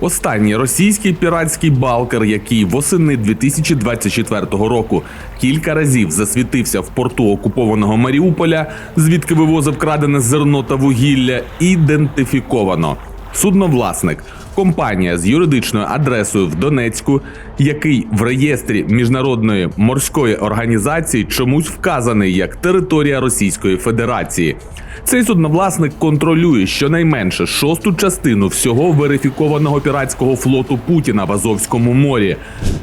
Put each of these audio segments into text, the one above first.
Останній російський піратський балкер, який восени 2024 року кілька разів засвітився в порту окупованого Маріуполя, звідки вивозив крадене зерно та вугілля, ідентифіковано. Судновласник компанія з юридичною адресою в Донецьку, який в реєстрі міжнародної морської організації чомусь вказаний як територія Російської Федерації. Цей судновласник контролює щонайменше шосту частину всього верифікованого піратського флоту Путіна в Азовському морі.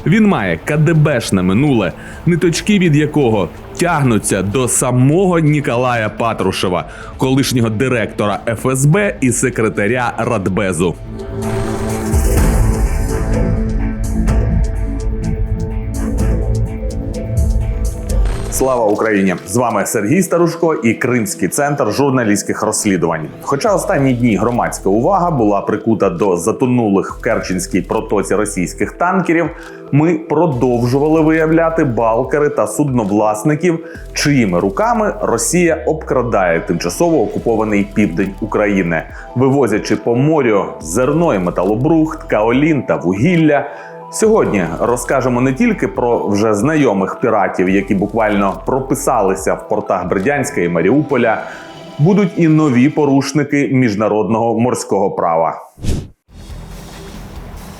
Він має КДБшне минуле, ниточки від якого тягнуться до самого Ніколая Патрушева, колишнього директора ФСБ і секретаря Радбезу. Слава Україні! З вами Сергій Старушко і Кримський центр журналістських розслідувань. Хоча останні дні громадська увага була прикута до затонулих в Керченській протоці російських танкерів, ми продовжували виявляти балкери та судновласників, чиїми руками Росія обкрадає тимчасово окупований південь України, вивозячи по морю зерно і металобрухт, каолін та вугілля. Сьогодні розкажемо не тільки про вже знайомих піратів, які буквально прописалися в портах Бердянська і Маріуполя, будуть і нові порушники міжнародного морського права.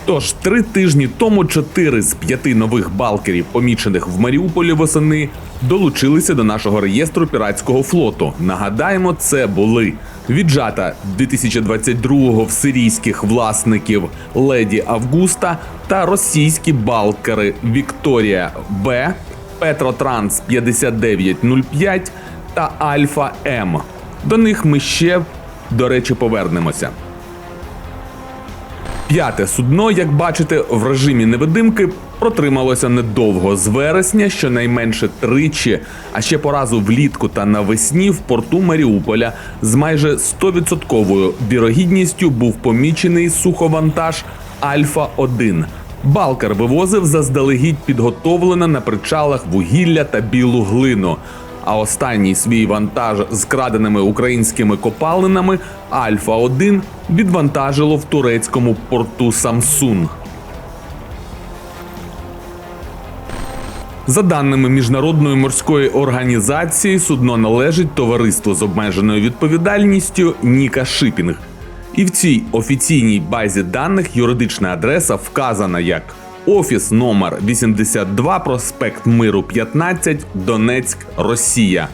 Тож три тижні тому чотири з п'яти нових балкерів, помічених в Маріуполі восени, долучилися до нашого реєстру піратського флоту. Нагадаємо, це були віджата 2022-го в сирійських власників Леді Августа та російські балкери Вікторія Б, Петротранс 5905 та Альфа М. До них ми ще, до речі, повернемося. П'яте судно, як бачите, в режимі невидимки протрималося недовго з вересня, щонайменше тричі, а ще по разу влітку та навесні в порту Маріуполя з майже 100% вірогідністю був помічений суховантаж Альфа 1 Балкер вивозив заздалегідь підготовлене на причалах вугілля та білу глину. А останній свій вантаж з краденими українськими копалинами Альфа 1 відвантажило в турецькому порту Самсун. За даними міжнародної морської організації, судно належить товариству з обмеженою відповідальністю Ніка Шипінг. І в цій офіційній базі даних юридична адреса вказана як Офіс номер 82, проспект Миру 15, Донецьк, Росія.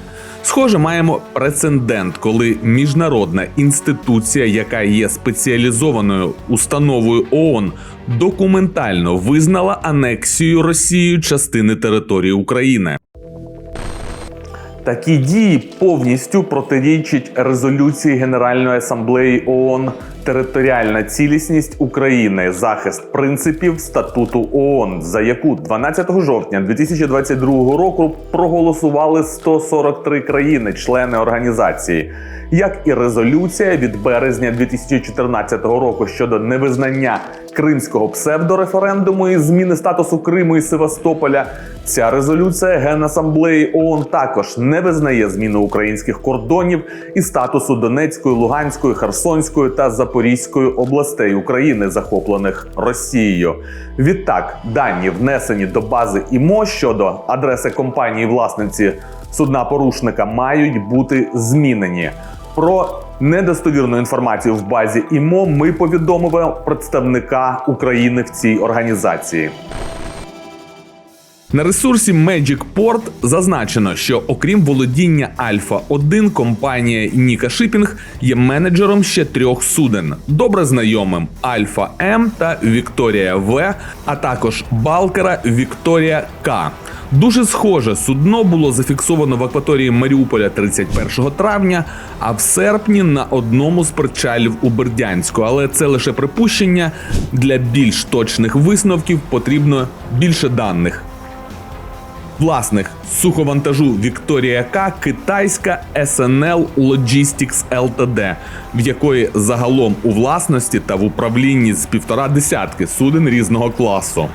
Схоже, маємо прецедент, коли міжнародна інституція, яка є спеціалізованою установою ООН, документально визнала анексію Росією частини території України. Такі дії повністю протирічать резолюції Генеральної асамблеї ООН Територіальна цілісність України, захист принципів статуту ООН, за яку 12 жовтня 2022 року проголосували 143 країни-члени організації, як і резолюція від березня 2014 року щодо невизнання кримського псевдореферендуму і зміни статусу Криму і Севастополя. Ця резолюція Генасамблеї ООН також не визнає зміну українських кордонів і статусу Донецької, Луганської, Херсонської та Запорізької областей України, захоплених Росією. Відтак, дані внесені до бази ІМО щодо адреси компанії власниці судна порушника мають бути змінені. Про недостовірну інформацію в базі ІМО ми повідомили представника України в цій організації. На ресурсі Magic Port зазначено, що окрім володіння Альфа 1 компанія Ніка Шипінг є менеджером ще трьох суден, добре знайомим Альфа М та Вікторія В, а також Балкера Вікторія К. Дуже схоже судно було зафіксовано в акваторії Маріуполя 31 травня, а в серпні на одному з причалів у Бердянську. Але це лише припущення. Для більш точних висновків потрібно більше даних. Власник суховантажу Вікторія К китайська SNL Logistics Ltd, в якої загалом у власності та в управлінні з півтора десятки суден різного класу.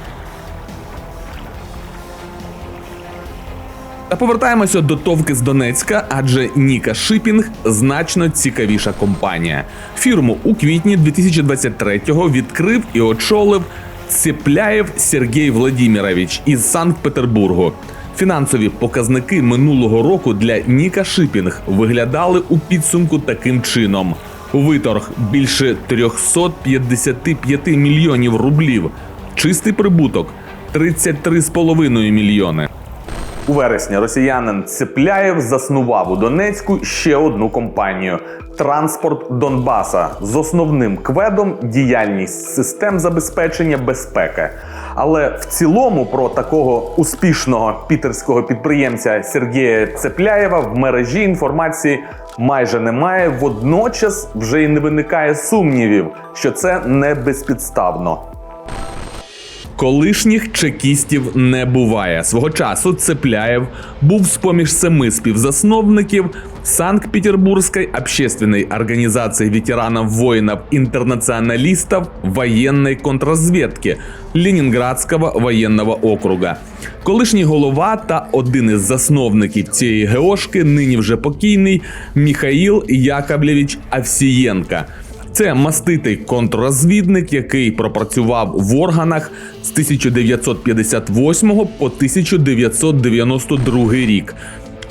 Та повертаємося до товки з Донецька, адже Ніка Шипінг значно цікавіша компанія. Фірму у квітні 2023-го відкрив і очолив Цепляєв Сергій Владімірович із Санкт-Петербургу. Фінансові показники минулого року для Ніка Шипінг виглядали у підсумку таким чином: виторг більше 355 мільйонів рублів, чистий прибуток 33,5 мільйони. У вересні росіянин Цепляєв заснував у Донецьку ще одну компанію Транспорт Донбаса з основним кведом діяльність систем забезпечення безпеки. Але в цілому про такого успішного пітерського підприємця Сергія Цепляєва в мережі інформації майже немає. Водночас вже й не виникає сумнівів, що це не безпідставно. Колишніх чекістів не буває. Свого часу Цепляєв був з-поміж семи співзасновників Санкт-Петербургской общественной организации ветеранов-воинов-интернационалистов военной контрразведки Ленінградського воєнного округа. Колишній голова та один із засновників цієї ГОшки, нині вже покійний Міхаїл Яковлевич Авсієнка. Це маститий контррозвідник, який пропрацював в органах з 1958 по 1992 рік.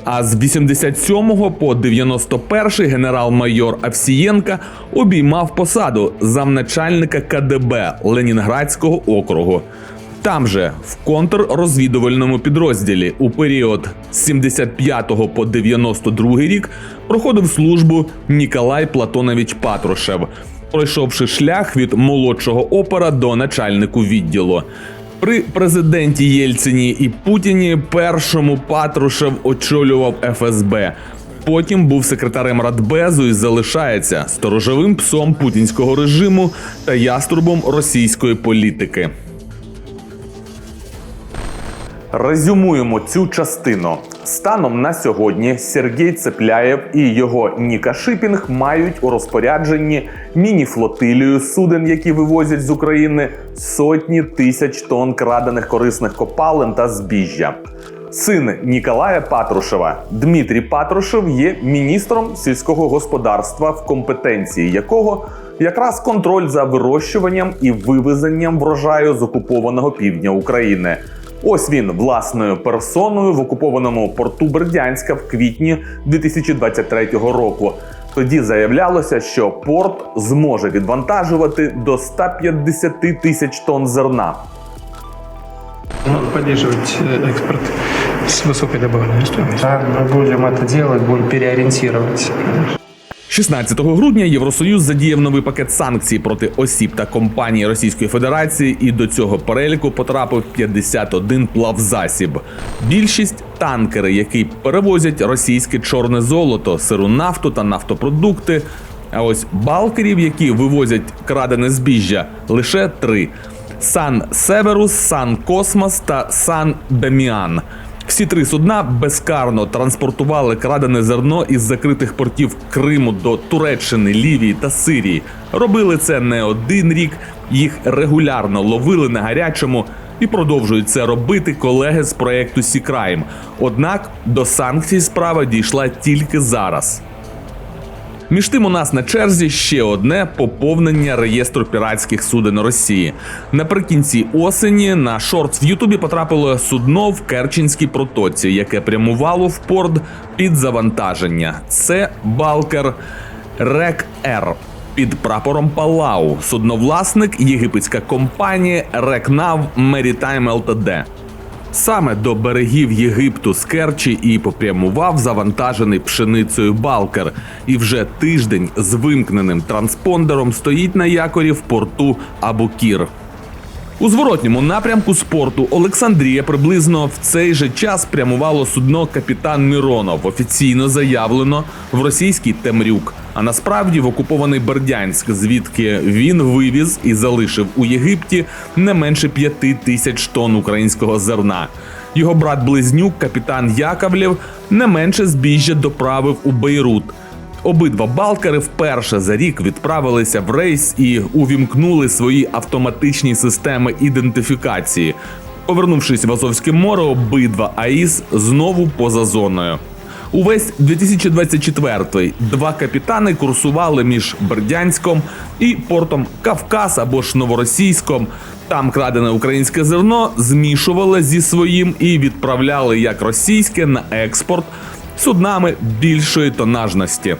А з 87 по 91 генерал-майор Авсієнка обіймав посаду замначальника КДБ Ленінградського округу. Там же, в контррозвідувальному підрозділі, у період з 75 по 92 рік проходив службу Ніколай Платонович Патрушев, пройшовши шлях від молодшого опера до начальнику відділу. При президенті Єльцині і Путіні першому Патрушев очолював ФСБ. Потім був секретарем Радбезу і залишається сторожовим псом путінського режиму та яструбом російської політики. Резюмуємо цю частину. Станом на сьогодні Сергій Цепляєв і його Ніка Шипінг мають у розпорядженні міні-флотилію суден, які вивозять з України сотні тисяч тонн крадених корисних копалин та збіжжя. Син Ніколая Патрушева Дмитрій Патрушев є міністром сільського господарства, в компетенції якого якраз контроль за вирощуванням і вивезенням врожаю з окупованого півдня України. Ось він власною персоною в окупованому порту Бердянська в квітні 2023 року. Тоді заявлялося, що порт зможе відвантажувати до 150 тисяч тонн зерна. Надо поддерживать э, экспорт с высокой добавленной стоимостью. Да, мы будем это делать, будем переориентировать. 16 грудня Євросоюз задіяв новий пакет санкцій проти осіб та компаній Російської Федерації, і до цього переліку потрапив 51 плавзасіб. Більшість танкери, які перевозять російське чорне золото, сиру нафту та нафтопродукти. А ось балкерів, які вивозять крадене збіжжя, лише три: Сан Северус, Сан Космос та Сан Даміан. Всі три судна безкарно транспортували крадене зерно із закритих портів Криму до Туреччини, Лівії та Сирії. Робили це не один рік. Їх регулярно ловили на гарячому і продовжують це робити колеги з проекту Сікрайм. Однак до санкцій справа дійшла тільки зараз. Між тим, у нас на черзі ще одне поповнення реєстру піратських суден Росії. Наприкінці осені на шорт в Ютубі потрапило судно в Керченській протоці, яке прямувало в порт під завантаження. Це балкер Рек Р. Під прапором Палау судновласник єгипетська компанія Рекнав Maritime Ltd. Саме до берегів Єгипту з Керчі і попрямував завантажений пшеницею балкер, і вже тиждень з вимкненим транспондером стоїть на якорі в порту Абукір. У зворотньому напрямку з порту Олександрія приблизно в цей же час прямувало судно капітан Міронов. Офіційно заявлено в російський Темрюк. А насправді в окупований Бердянськ, звідки він вивіз і залишив у Єгипті не менше п'яти тисяч тонн українського зерна. Його брат близнюк, капітан Яковлєв, не менше збіжжя доправив у Бейрут. Обидва балкери вперше за рік відправилися в рейс і увімкнули свої автоматичні системи ідентифікації. Повернувшись в Азовське море, обидва АІС знову поза зоною. Увесь 2024-й два капітани курсували між Бердянськом і портом Кавказ або ж Новоросійськом. Там крадене українське зерно змішували зі своїм і відправляли як російське на експорт суднами більшої тонажності.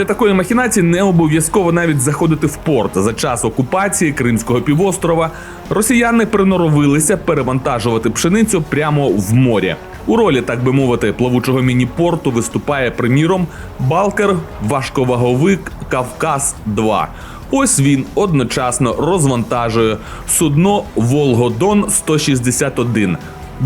Для такої махінації не обов'язково навіть заходити в порт. За час окупації Кримського півострова росіяни приноровилися перевантажувати пшеницю прямо в морі. У ролі, так би мовити, плавучого міні-порту виступає приміром балкер важковаговик Кавказ 2 Ось він одночасно розвантажує судно Волгодон 161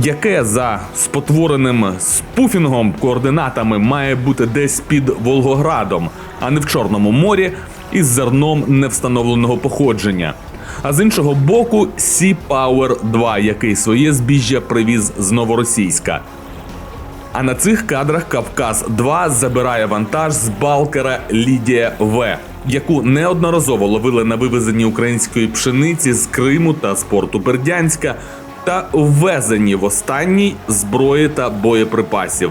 яке за спотвореним спуфінгом координатами має бути десь під Волгоградом, а не в Чорному морі із зерном невстановленого походження. А з іншого боку, Sea Power 2, який своє збіжжя привіз з Новоросійська. А на цих кадрах Кавказ 2 забирає вантаж з балкера Лідія В, яку неодноразово ловили на вивезенні української пшениці з Криму та з порту Бердянська, та ввезені в останній зброї та боєприпасів.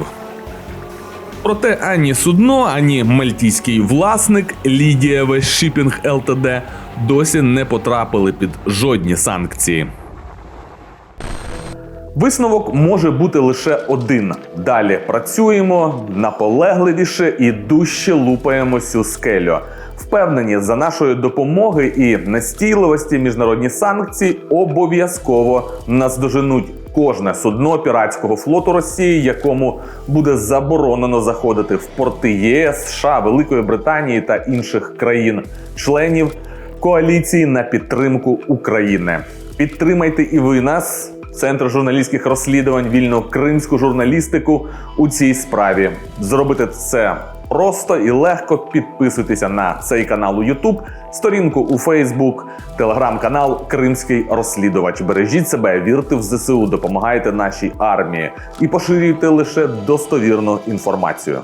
Проте ані судно, ані мальтійський власник Лідія В Шіпінг ЛТД досі не потрапили під жодні санкції. Висновок може бути лише один. Далі працюємо наполегливіше і дужче лупаємо цю скелю. Впевнені, за нашої допомоги і настійливості міжнародні санкції обов'язково наздоженуть кожне судно піратського флоту Росії, якому буде заборонено заходити в порти ЄС, США, Великої Британії та інших країн-членів коаліції на підтримку України. Підтримайте і ви нас. Центр журналістських розслідувань вільну кримську журналістику у цій справі. Зробити це просто і легко. Підписуйтеся на цей канал у YouTube, сторінку у Facebook, телеграм-канал Кримський розслідувач. Бережіть себе, вірте в ЗСУ, допомагайте нашій армії і поширюйте лише достовірну інформацію.